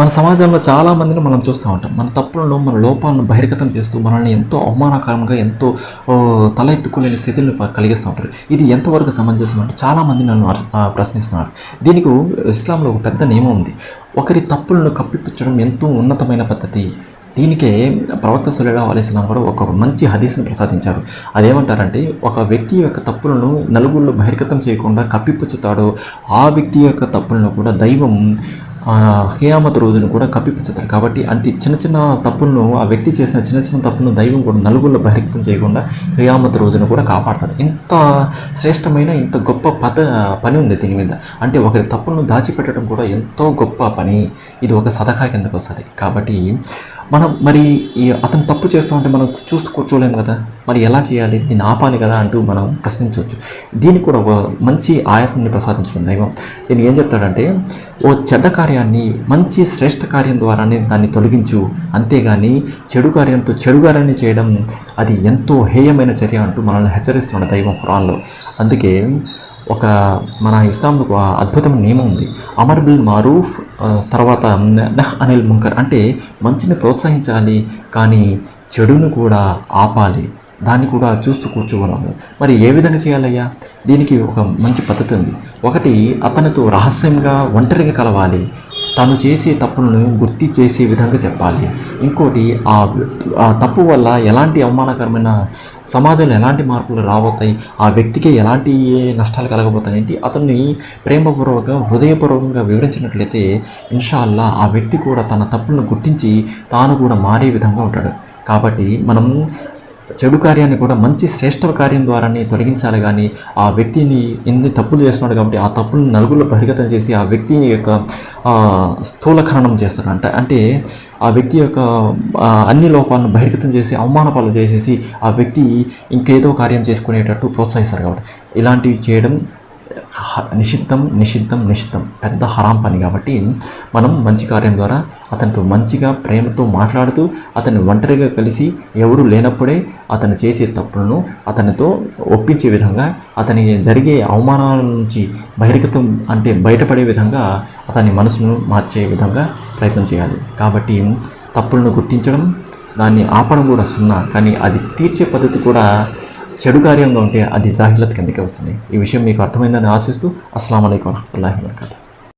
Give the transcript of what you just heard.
మన సమాజంలో చాలా మందిని మనం చూస్తూ ఉంటాం. మన తప్పులను మన లోపాలను బహిర్గతం చేస్తూ మనల్ని ఎంతో అవమానకరంగా ఎంతో తల ఎత్తుకోలేని స్థితిని కలిగిస్తూ ఉంటారు. ఇది ఎంతవరకు సమంజసం అంటే చాలామంది నన్ను అర్- ప్రశ్నిస్తున్నారు. దీనికి ఇస్లాంలో ఒక పెద్ద నియమం ఉంది. ఒకరి తప్పులను కప్పిపుచ్చడం ఎంతో ఉన్నతమైన పద్ధతి. దీనికే ప్రవక్త సులేలా అలీస్లాం కూడా ఒక మంచి హదీస్ని ప్రసాదించారు. అదేమంటారంటే ఒక వ్యక్తి యొక్క తప్పులను నలుగురిలో బహిర్గతం చేయకుండా కప్పిపుచ్చుతాడో ఆ వ్యక్తి యొక్క తప్పులను కూడా దైవం హియామత్ రోజును కూడా కప్పిపుచ్చుతారు. కాబట్టి అంతే చిన్న చిన్న తప్పులను ఆ వ్యక్తి చేసిన చిన్న చిన్న తప్పులను దైవం కూడా నలుగురిలో బహిర్గతం చేయకుండా హియామత్ రోజును కూడా కాపాడతారు. ఇంత శ్రేష్టమైన ఇంత గొప్ప పద పని ఉంది దీని మీద. అంటే ఒకరి తప్పులను దాచిపెట్టడం కూడా ఎంతో గొప్ప పని. ఇది ఒక సదకా కిందకు వస్తుంది. కాబట్టి మనం మరి ఈ అతను తప్పు చేస్తూ ఉంటే మనం చూస్తూ కూర్చోలేము కదా. మరి ఎలా చేయాలి? దీన్ని ఆపాలి కదా అంటూ మనం ప్రశ్నించవచ్చు. దీనికి కూడా ఒక మంచి ఆయత్ని ప్రసాదించడం దైవం. దీన్ని ఏం చెప్తాడంటే ఓ చెడ్డ కార్యాన్ని మంచి శ్రేష్ఠ కార్యం ద్వారానే దాన్ని తొలగించు. అంతేగాని చెడు కార్యంతో చెడు కార్యాన్ని చేయడం అది ఎంతో హేయమైన చర్య అంటూ మనల్ని హెచ్చరిస్తున్న దైవం ఖురాన్లో. అందుకే ఒక మన ఇస్లాంలో ఒక అద్భుతమైన నియమం ఉంది. అమర్ బిల్ మారూఫ్ తర్వాత నహ్ అనిల్ ముంకర్. అంటే మంచిని ప్రోత్సహించాలి కానీ చెడును కూడా ఆపాలి. దాన్ని కూడా చూస్తూ కూర్చోగలము. మరి ఏ విధంగా చేయాలయ్యా? దీనికి ఒక మంచి పద్ధతి ఉంది. ఒకటి అతనితో రహస్యంగా ఒంటరిగా కలవాలి. తను చేసే తప్పులను గుర్తి చేసే విధంగా చెప్పాలి. ఇంకోటి ఆ ఆ తప్పు వల్ల ఎలాంటి అవమానకరమైన సమాజంలో ఎలాంటి మార్పులు రాబోతాయి? ఆ వ్యక్తికి ఎలాంటి నష్టాలు కలగబోతాయి ఏంటి? అతన్ని ప్రేమపూర్వకంగా హృదయపూర్వకంగా వివరించినట్లయితే ఇన్షాల్లా ఆ వ్యక్తి కూడా తన తప్పులను గుర్తించి తాను కూడా మారే విధంగా ఉంటాడు. కాబట్టి మనం చెడు కార్యాన్ని కూడా మంచి శ్రేష్ఠ కార్యం ద్వారానే తొలగించాలి కానీ ఆ వ్యక్తిని ఎన్ని తప్పులు చేస్తున్నాడు కాబట్టి ఆ తప్పులను నలుగురిలో బహిర్గతం చేసి ఆ వ్యక్తి యొక్క స్థూల స్థూలకరణం చేస్తారు అంటే అంటే ఆ వ్యక్తి యొక్క అన్ని లోపాలను బహిర్గతం చేసి అవమానపాలు చేసేసి ఆ వ్యక్తి ఇంకేదో కార్యం చేసుకునేటట్టు ప్రోత్సహిస్తారు కాబట్టి. ఇలాంటివి చేయడం నిషిద్ధం నిషిద్ధం నిషిద్ధం. పెద్ద హరాం పని కాబట్టి మనం మంచి కార్యం ద్వారా అతనితో మంచిగా ప్రేమతో మాట్లాడుతూ అతన్ని ఒంటరిగా కలిసి ఎవరు లేనప్పుడే అతను చేసే తప్పులను అతనితో ఒప్పించే విధంగా అతని జరిగే అవమానాల నుంచి బహిర్గతం అంటే బయటపడే విధంగా అతని మనసును మార్చే విధంగా ప్రయత్నం చేయాలి. కాబట్టి తప్పులను గుర్తించడం దాన్ని ఆపడం కూడా సున్నా కానీ అది తీర్చే పద్ధతి కూడా చెడు కార్యంగా ఉంటే అది జాహిలత్ కిందకే వస్తుంది. ఈ విషయం మీకు అర్థమైందని ఆశిస్తూ అస్సలం అయికం వరహతుల్లాహి వరకాతు